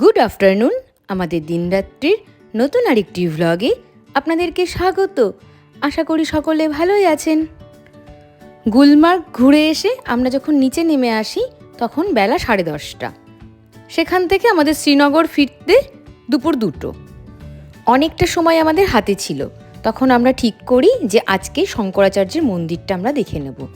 Good afternoon, আমাদের দিনরাত্রির নতুন আরেকটি ভ্লগে আপনাদেরকে স্বাগত। আশা করি সকলে ভালোই আছেন। গুলমার্গ ঘুরে এসে আমরা যখন নিচে নেমে আসি, তখন বেলা সাড়ে দশটা। সেখান থেকে আমাদের শ্রীনগর ফিরতে দুপুর দুটো। অনেকটা সময় আমাদের হাতে ছিল। তখন আমরা ঠিক করি যে আজকে শঙ্করাচার্যের মন্দিরটা আমরা দেখে নেব।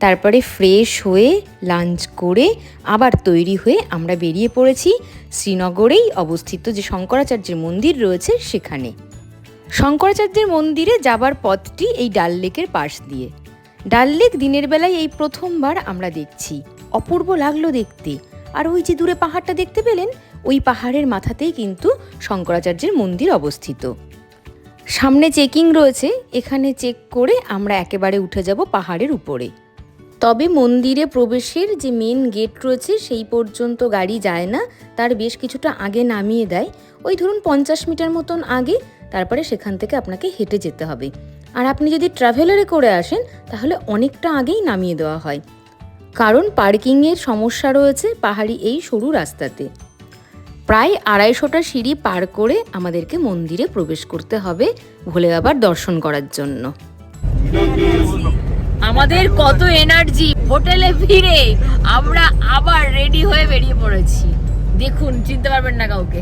তারপরে ফ্রেশ হয়ে লাঞ্চ করে, আবার তৈরি হয়ে আমরা বেরিয়ে পড়েছি শ্রীনগরেই অবস্থিত যে শঙ্করাচার্যের মন্দির রয়েছে সেখানে। শঙ্করাচার্যের মন্দিরে যাবার পথটি এই ডাল লেকের পাশ দিয়ে। ডাল লেক দিনের বেলায় এই প্রথমবার আমরা দেখছি। অপূর্ব লাগল দেখতে। আর ওই যে দূরে পাহাড়টা দেখতে পেলেন, ওই পাহাড়ের মাথাতেই কিন্তু শঙ্করাচার্যের মন্দির অবস্থিত। সামনে চেকিং রয়েছে, এখানে চেক করে আমরা একেবারে উঠে যাব পাহাড়ের উপরে। তবে মন্দিরে প্রবেশের যে মেন গেট রয়েছে, সেই পর্যন্ত গাড়ি যায় না। তার বেশ কিছুটা আগে নামিয়ে দেয়। ওই ধরুন পঞ্চাশ মিটার মতন আগে, তারপরে সেখান থেকে আপনাকে হেঁটে যেতে হবে। আর আপনি যদি ট্রাভেলারে করে আসেন, তাহলে অনেকটা আগেই নামিয়ে দেওয়া হয়। কারণ পার্কিংয়ের সমস্যা রয়েছে পাহাড়ি এই সরু রাস্তাতে। প্রায় আড়াইশোটা সিঁড়ি পার করে আমাদেরকে মন্দিরে প্রবেশ করতে হবে, ভোলে বাবার দর্শন করার জন্য। আমাদের কত এনার্জি হোটেলে ফিরে আমরা আবার রেডি হয়ে বেরিয়ে পড়েছি। দেখুন চিনতে পারবেন না কাউকে।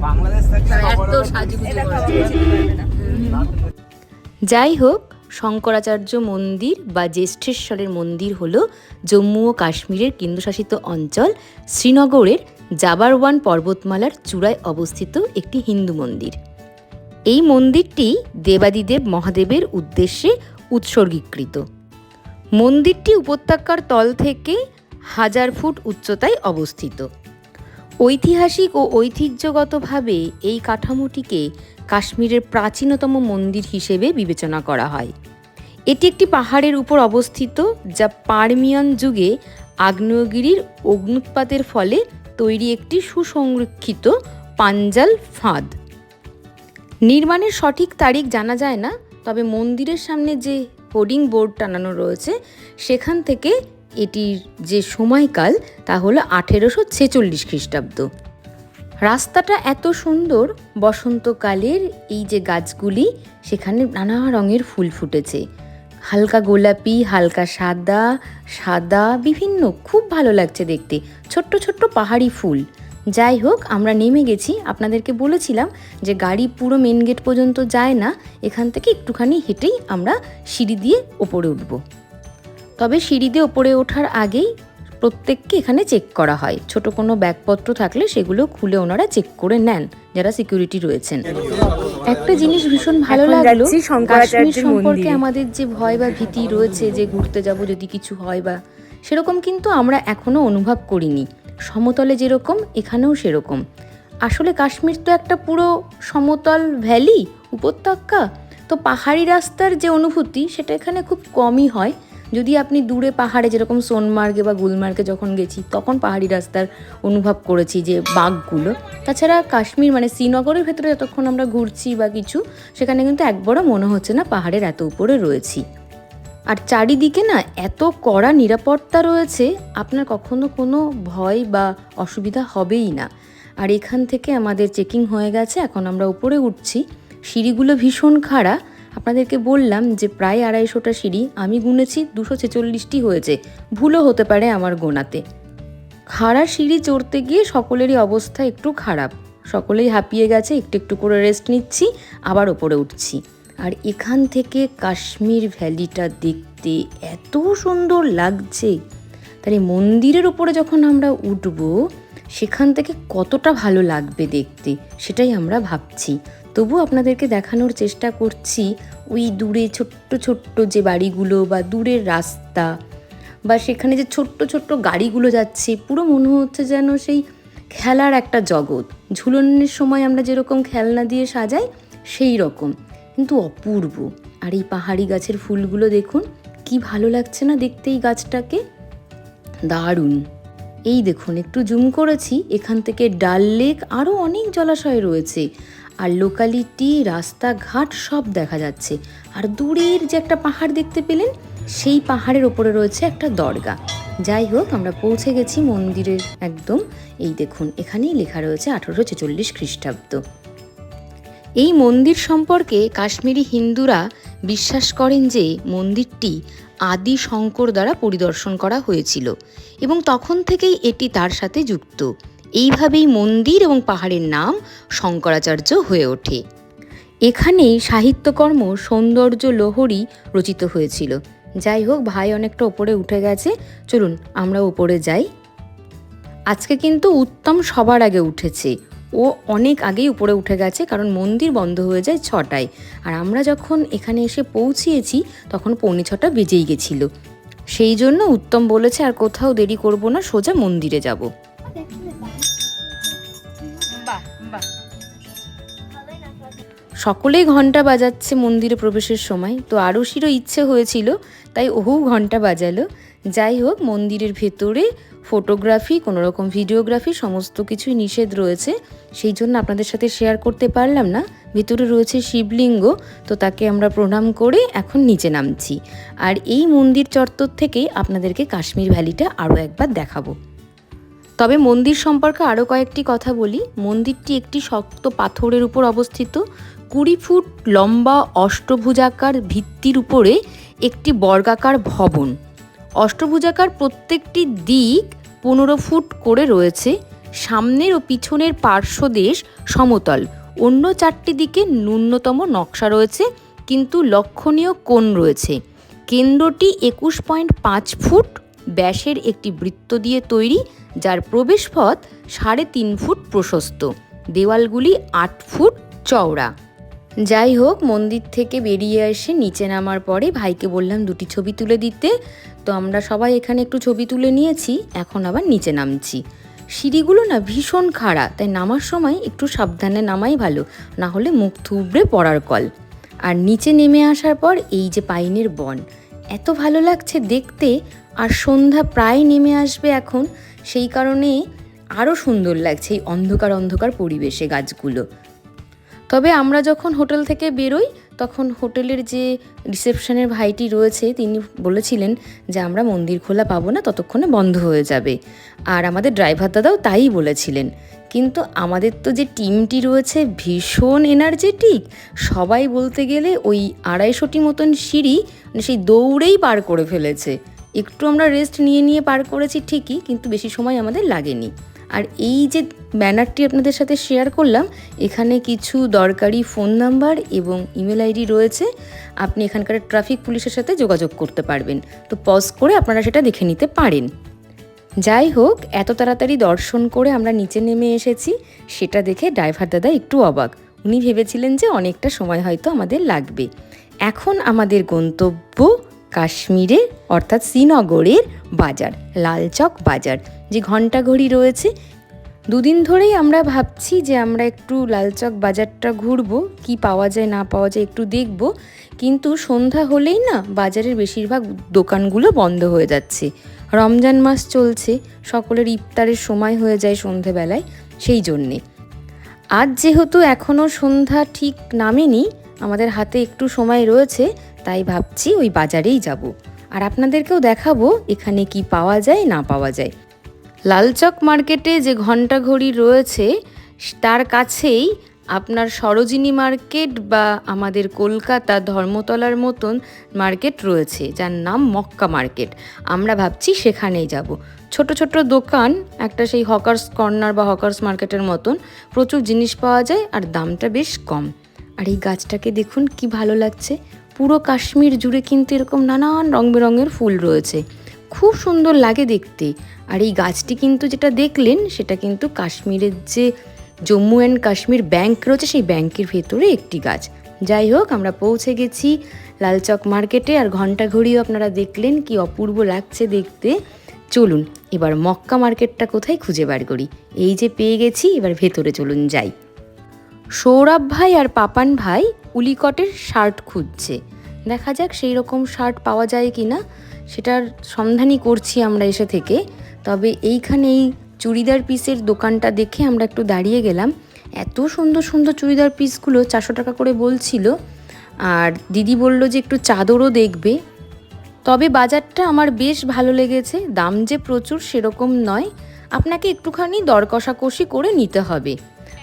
এত সাজুগুজু যাই হোক শঙ্করাচার্য মন্দির বা জ্যেষ্ঠেশ্বরের মন্দির হল জম্মু ও কাশ্মীরের কেন্দ্রশাসিত অঞ্চল শ্রীনগরের জাবারওয়ান পর্বতমালার চূড়ায় অবস্থিত একটি হিন্দু মন্দির। এই মন্দিরটি দেবাদিদেব মহাদেবের উদ্দেশ্যে উৎসর্গীকৃত। মন্দিরটি উপত্যকার তল থেকে হাজার ফুট উচ্চতায় অবস্থিত। ঐতিহাসিক ও ঐতিহ্যগতভাবে এই কাঠামোটিকে কাশ্মীরের প্রাচীনতম মন্দির হিসেবে বিবেচনা করা হয়। এটি একটি পাহাড়ের উপর অবস্থিত, যা পারমিয়ান যুগে আগ্নেয়গিরির অগ্নুৎপাতের ফলে তৈরি একটি সুসংরক্ষিত পাঞ্জাল ফাঁদ। নির্মাণের সঠিক তারিখ জানা যায় না, তবে মন্দিরের সামনে যে হোর্ডিং বোর্ড টানানো রয়েছে, সেখান থেকে এটির যে সময়কাল তা হলো আঠেরোশো ছেচল্লিশ খ্রিস্টাব্দ। রাস্তাটা এত সুন্দর, বসন্তকালের এই যে গাছগুলি, সেখানে নানা রঙের ফুল ফুটেছে। হালকা গোলাপি, হালকা সাদা সাদা, বিভিন্ন, খুব ভালো লাগছে দেখতে। ছোট্ট ছোট্ট পাহাড়ি ফুল। যাই হোক আমরা নেমে গেছি। আপনাদেরকে বলেছিলাম যে গাড়ি পুরো মেন গেট পর্যন্ত যায় না এখান থেকে একটুখানি হেঁটেই আমরা সিঁড়ি দিয়ে ওপরে উঠব। তবে সিঁড়ি দিয়ে ওপরে ওঠার আগেই প্রত্যেককে এখানে চেক করা হয়। ছোট কোনো ব্যাগপত্র থাকলে সেগুলো খুলে ওনারা চেক করে নেন যারা সিকিউরিটি রয়েছেন। একটা জিনিস ভীষণ ভালো লাগল কাশ্মীর সম্পর্কে আমাদের যে ভয় বা ভীতি রয়েছে যে ঘুরতে যাব যদি কিছু হয় বা সেরকম কিন্তু আমরা এখনও অনুভব করিনি। সমতলে যেরকম, এখানেও সেরকম। আসলে কাশ্মীর তো একটা পুরো সমতল ভ্যালি, উপত্যকা। তো পাহাড়ি রাস্তার যে অনুভূতি, সেটা এখানে খুব কমই হয়। যদি আপনি দূরে পাহাড়ে যেরকম সোনমার্গে বা গুলমার্গে যখন গেছি, তখন পাহাড়ি রাস্তার অনুভব করেছি যে বাঘগুলো। তাছাড়া কাশ্মীর মানে শ্রীনগরের ভেতরে যতক্ষণ আমরা ঘুরছি বা কিছু, সেখানে কিন্তু একবারও মনে হচ্ছে না পাহাড়ের এত উপরে রয়েছি। আর চারিদিকে না এত কড়া নিরাপত্তা রয়েছে, আপনার কখনো কোনো ভয় বা অসুবিধা হবেই না। আর এখান থেকে আমাদের চেকিং হয়ে গেছে, এখন আমরা উপরে উঠছি। সিঁড়িগুলো ভীষণ খাড়া। আপনাদেরকে বললাম যে প্রায় আড়াইশোটা সিঁড়ি, আমি গুনেছি, দুশো ছেচল্লিশটি হয়েছে। ভুলও হতে পারে আমার গোনাতে। খাড়া সিঁড়ি চড়তে গিয়ে সকলেরই অবস্থা একটু খারাপ। সকলেই হাঁপিয়ে গেছে, একটু একটু করে রেস্ট নিচ্ছি, আবার ওপরে উঠছি। আর এখান থেকে কাশ্মীর ভ্যালিটা দেখতে এত সুন্দর লাগছে। তাহলে মন্দিরের ওপরে যখন আমরা উঠব, সেখান থেকে কতটা ভালো লাগবে দেখতে, সেটাই আমরা ভাবছি। তবু আপনাদেরকে দেখানোর চেষ্টা করছি, ওই দূরে ছোট্ট ছোট্ট যে বাড়িগুলো বা দূরের রাস্তা বা সেখানে যে ছোট্ট ছোট্ট গাড়িগুলো যাচ্ছে, পুরো মনে হচ্ছে যেন সেই খেলার একটা জগৎ। ঝুলনের সময় আমরা যেরকম খেলনা দিয়ে সাজাই, সেই রকম। কিন্তু অপূর্ব। আর এই পাহাড়ি গাছের ফুলগুলো দেখুন, কি ভালো লাগছে না দেখতে এই গাছটাকে? দারুণ। এই দেখুন, একটু জুম করেছি, এখান থেকে ডাল লেক আরও অনেক জলাশয় রয়েছে। আর লোকালিটি, রাস্তাঘাট সব দেখা যাচ্ছে। আর দূরের যে একটা পাহাড় দেখতে পেলেন, সেই পাহাড়ের ওপরে রয়েছে একটা দরগা। যাই হোক, আমরা পৌঁছে গেছি মন্দিরের একদম। এই দেখুন, এখানেই লেখা রয়েছে আঠারোশো ছেচল্লিশ খ্রিস্টাব্দ। এই মন্দির সম্পর্কে কাশ্মীরি হিন্দুরা বিশ্বাস করেন যে মন্দিরটি আদি শঙ্কর দ্বারা পরিদর্শন করা হয়েছিল এবং তখন থেকেই এটি তার সাথে যুক্ত। এইভাবেই মন্দির এবং পাহাড়ের নাম শঙ্করাচার্য হয়ে ওঠে। এখানেই সাহিত্যকর্ম সৌন্দর্য লোহরী রচিত হয়েছিল। যাই হোক, ভাই অনেকটা ওপরে উঠে গেছে। চলুন, আমরা ওপরে যাই। আজকে কিন্তু উত্তম সবার আগে উঠেছে। ও অনেক আগেই উপরে উঠে গেছে, কারণ মন্দির বন্ধ হয়ে যায় ছটায়। আর আমরা যখন এখানে এসে পৌঁছিয়েছি, তখন পৌনে ছটা বেজেই গেছিল। সেই জন্য উত্তম বলেছে, আর কোথাও দেরি করব না, সোজা মন্দিরে যাব। সকলেই ঘণ্টা বাজাচ্ছে মন্দিরে প্রবেশের সময়। তো আরশিরও ইচ্ছে হয়েছিল, তাই ওহু ঘণ্টা বাজালো। যাই হোক, মন্দিরের ভেতরে ফটোগ্রাফি কোনো রকম ভিডিওগ্রাফি, সমস্ত কিছুই নিষেধ রয়েছে। সেই জন্য আপনাদের সাথে শেয়ার করতে পারলাম না। ভিতরে রয়েছে শিবলিঙ্গ, তো তাকে আমরা প্রণাম করে এখন নিচে নামছি। আর এই মন্দির চত্বর থেকেই আপনাদেরকে কাশ্মীর ভ্যালিটা আরও একবার দেখাবো। তবে মন্দির সম্পর্কে আরও কয়েকটি কথা বলি। মন্দিরটি একটি শক্ত পাথরের উপর অবস্থিত। কুড়ি ফুট লম্বা অষ্টভুজাকার ভিত্তির উপরে একটি বর্গাকার ভবন। অষ্টভুজাকার প্রত্যেকটি দিক পনেরো ফুট করে রয়েছে। সামনের ও পিছনের পার্শ্বদেশ সমতল। অন্য চারটি দিকে ন্যূনতম নকশা রয়েছে, কিন্তু লক্ষণীয় কোণ রয়েছে। কেন্দ্রটি একুশ পয়েন্ট পাঁচ ফুট, ব্যাসের একটি বৃত্ত দিয়ে তৈরি, যার প্রবেশপথ সাড়ে তিন ফুট প্রশস্ত। দেওয়ালগুলি আট ফুট চওড়া। যাই হোক, মন্দির থেকে বেরিয়ে এসে নিচে নামার পরে ভাইকে বললাম, দুটি ছবি তুলে দিতে। তো আমরা সবাই এখানে একটু ছবি তুলে নিয়েছি, এখন আবার নিচে নামছি। সিঁড়িগুলো না ভীষণ খাড়া, তাই নামার সময় একটু সাবধানে নামাই ভালো, না হলে মুখ থুবড়ে পড়ার কল। আর নিচে নেমে আসার পর এই যে পাইনের বন, এত ভালো লাগছে দেখতে, আর সন্ধ্যা প্রায় নেমে আসবে এখন, সেই কারণে আরও সুন্দর লাগছে এই অন্ধকার অন্ধকার পরিবেশে গাছগুলো। তবে আমরা যখন হোটেল থেকে বেরোই, তখন হোটেলের যে রিসেপশনের ভাইটি রয়েছে, তিনি বলেছিলেন যে আমরা মন্দির খোলা পাবো না, ততক্ষণে বন্ধ হয়ে যাবে। আর আমাদের ড্রাইভার দাদাও তাই বলেছিলেন। কিন্তু আমাদের তো যে টিমটি রয়েছে, ভীষণ এনার্জেটিক। সবাই বলতে গেলে ওই আড়াইশোটি মতন সিঁড়ি মানে সেই দৌড়েই পার করে ফেলেছে। একটু আমরা রেস্ট নিয়ে নিয়ে পার করেছি ঠিকই, কিন্তু বেশি সময় আমাদের লাগেনি। আর এই যে ব্যানারটি আপনাদের সাথে শেয়ার করলাম, এখানে কিছু দরকারি ফোন নাম্বার এবং ইমেল আইডি রয়েছে। আপনি এখানকার ট্রাফিক পুলিশের সাথে যোগাযোগ করতে পারবেন। তো পজ করে আপনারা সেটা দেখে নিতে পারেন। যাই হোক, এত তাড়াতাড়ি দর্শন করে আমরা নিচে নেমে এসেছি। সেটা দেখে ড্রাইভার দাদা একটু অবাক। উনি ভেবেছিলেন যে অনেকটা সময় হয়তো আমাদের লাগবে। এখন আমাদের গন্তব্য কাশ্মীরে, অর্থাৎ শ্রীনগরের বাজার, লালচক বাজার। যে ঘণ্টা ঘড়ি রয়েছে, দুদিন ধরেই আমরা ভাবছি যে আমরা একটু লালচক বাজারটা ঘুরবো, কি পাওয়া যায়, না পাওয়া যায় একটু দেখব। কিন্তু সন্ধ্যা হলেই না, বাজারের বেশিরভাগ দোকানগুলো বন্ধ হয়ে যাচ্ছে। রমজান মাস চলছে, সকলের ইফতারের সময় হয়ে যায় সন্ধেবেলায়, সেই জন্যে। আজ যেহেতু এখনও সন্ধ্যা ঠিক নামেনি, আমাদের হাতে একটু সময় রয়েছে, তাই ভাবছি ওই বাজারেই যাব। আর আপনাদেরকেও দেখাবো, এখানে কি পাওয়া যায়, না পাওয়া যায়। লালচক মার্কেটে যে ঘণ্টা ঘড়ি রয়েছে, তার কাছেই আপনার সরোজিনী মার্কেট বা আমাদের কলকাতা ধর্মতলার মতন মার্কেট রয়েছে, যার নাম মক্কা মার্কেট। আমরা ভাবছি সেখানেই যাব। ছোট ছোট দোকান, একটা সেই হকার্স কর্নার বা হকার্স মার্কেটের মতন প্রচুর জিনিস পাওয়া যায় আর দামটা বেশ কম। আর এই গাছটাকে দেখুন কি ভালো লাগছে। পুরো কাশ্মীর জুড়ে কিন্তু এরকম নানান রং বেরঙের ফুল রয়েছে। খুব সুন্দর লাগে দেখতে। আর এই গাছটি কিন্তু যেটা দেখলেন, সেটা কিন্তু কাশ্মীরের যে জম্মু অ্যান্ড কাশ্মীর ব্যাংক রয়েছে, সেই ব্যাংকের ভেতরে একটি গাছ। যাই হোক, আমরা পৌঁছে গেছি লালচক মার্কেটে আর ঘণ্টা ঘড়িও আপনারা দেখলেন কি অপূর্ব লাগছে দেখতে। চলুন, এবার মক্কা মার্কেটটা কোথায় খুঁজে বার করি। এই যে পেয়ে গেছি, এবার ভেতরে চলুন যাই। সৌরভ ভাই আর পাপান ভাই উলিকটের শার্ট খুঁজছে। দেখা যাক সেই রকম শার্ট পাওয়া যায় কি না সেটার সন্ধানই করছি আমরা এসে থেকে। তবে এইখানে এই চুড়িদার পিসের দোকানটা দেখে আমরা একটু দাঁড়িয়ে গেলাম। এত সুন্দর সুন্দর চুড়িদার পিসগুলো চারশো টাকা করে বলছিল। আর দিদি বলল যে একটু চাদরও দেখবে। তবে বাজারটা আমার বেশ ভালো লেগেছে। দাম যে প্রচুর সেরকম নয়। আপনাকে একটুখানি দর কষাকষি করে নিতে হবে।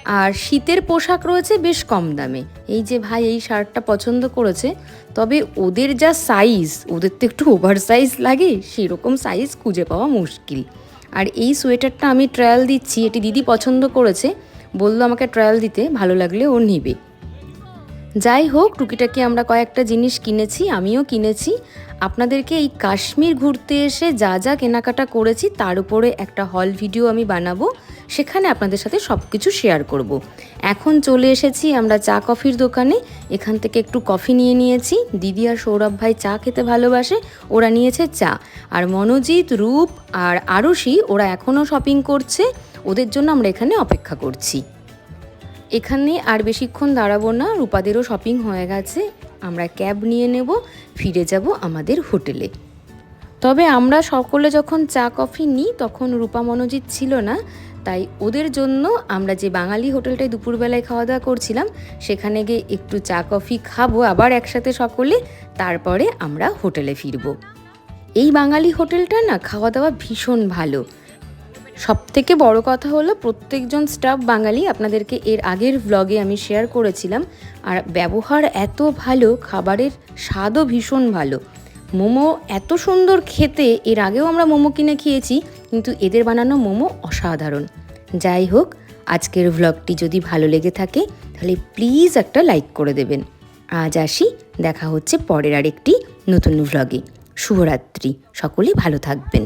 আর শীতের পোশাক রয়েছে বেশ কম দামে। এই যে ভাই এই শার্টটা পছন্দ করেছে, তবে ওদের যা সাইজ ওদের তো একটু ওভার সাইজ লাগে, সেরকম সাইজ খুঁজে পাওয়া মুশকিল। আর এই সোয়েটারটা আমি ট্রায়াল দিচ্ছি, এটি দিদি পছন্দ করেছে, বলল আমাকে ট্রায়াল দিতে, ভালো লাগলে ও নিবে। যাই হোক, টুকিটাকি আমরা কয়েকটা জিনিস কিনেছি, আমিও কিনেছি। আপনাদেরকে এই কাশ্মীর ঘুরতে এসে যা যা কেনাকাটা করেছি, তার উপরে একটা হল ভিডিও আমি বানাবো। সেখানে আপনাদের সাথে সব কিছু শেয়ার করব। এখন চলে এসেছি আমরা চা কফির দোকানে। এখান থেকে একটু কফি নিয়ে নিয়েছি। দিদি আর সৌরভ ভাই চা খেতে ভালোবাসে, ওরা নিয়েছে চা। আর মনোজিৎ, রূপ আর আরুষি ওরা এখনও শপিং করছে। ওদের জন্য আমরা এখানে অপেক্ষা করছি। এখানে আর বেশিক্ষণ দাঁড়াবো না, রূপাদেরও শপিং হয়ে গেছে। আমরা ক্যাব নিয়ে নেব, ফিরে যাব আমাদের হোটেলে তবে আমরা সকলে যখন চা কফি নিই, তখন রূপা মনোজিৎ ছিল না। তাই ওদের জন্য আমরা যে বাঙালি হোটেলটায় দুপুরবেলায় খাওয়া দাওয়া করছিলাম, সেখানে গিয়ে একটু চা কফি খাব আবার একসাথে সকলে, তারপরে আমরা হোটেলে ফিরবো। এই বাঙালি হোটেলটা না খাওয়া দাওয়া ভীষণ ভালো। সব থেকে বড় কথা হলো প্রত্যেকজন স্টাফ বাঙালি আপনাদেরকে এর আগের ভ্লগে আমি শেয়ার করেছিলাম। আর ব্যবহার এত ভালো, খাবারের স্বাদও ভীষণ ভালো। মোমো এত সুন্দর খেতে, এর আগেও আমরা মোমো কিনে খেয়েছি, কিন্তু এদের বানানো মোমো অসাধারণ। যাই হোক, আজকের ভ্লগটি যদি ভালো লেগে থাকে, তাহলে প্লিজ একটা লাইক করে দেবেন। আজ আসি, দেখা হচ্ছে পরের আরেকটি নতুন ভ্লগে শুভরাত্রি, সকলে ভালো থাকবেন।